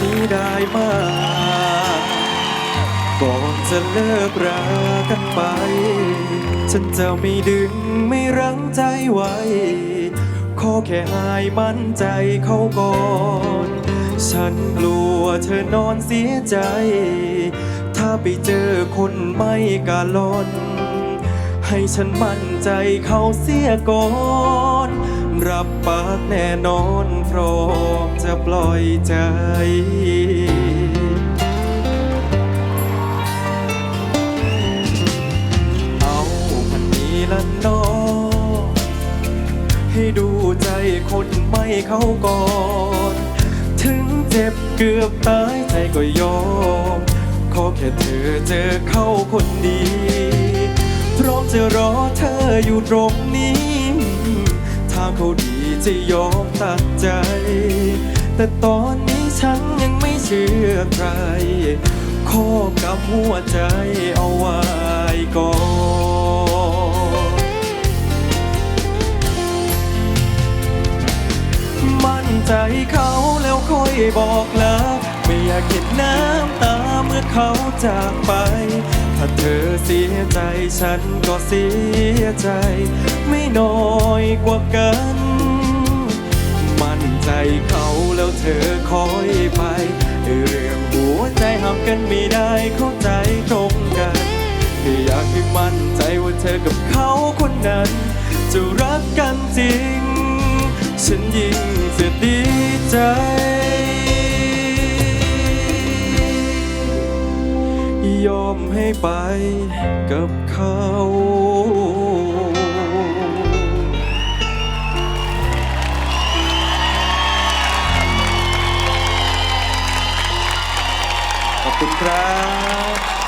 นี้ได้ไหมาก่อนจะเลิกรากันไป ฉันจะไม่ดึงไม่รั้งใจไว้ ขอแค่หายมั่นใจเขาก่อน ฉันกลัวเธอนอนเสียใจ ถ้าไปเจอคนไม่กาลอน ให้ฉันมั่นใจเขาเสียก่อน รับปากแน่นอนพร้อมจะปล่อยใจ เอาพันนี้ละเนอให้ดูใจคนไม่เข้าก่อน ถึงเจ็บเกือบตายใจก็ยอม ขอแค่เธอเจอเข้าคนดี พร้อมจะรอเธออยู่ตรงนี้าเขาดีจะยอมตัดใจ แต่ตอนนี้ฉันยังไม่เชื่อใครขอกับหัวใจเอาไว้ก่อนมั่นใจเขาแล้วค่อยบอกลาไม่อยากเห็นน้ำตาเมื่อเขาจากไป ถ้าเธอเสียใจฉันก็เสียใจ ไม่น้อยกว่ากัน มั่นใจเขาแล้วเธอคอยไปเรื่องหัวใจห้ามกันไม่ได้เข้าใจตรงกันแค่อยากให้มั่นใจว่าเธอกับเขาคนนั้น จะรักกันจริง ฉันยิ่งจะดีใจ ยอมให้ไปกับเขาขอบคุณครับ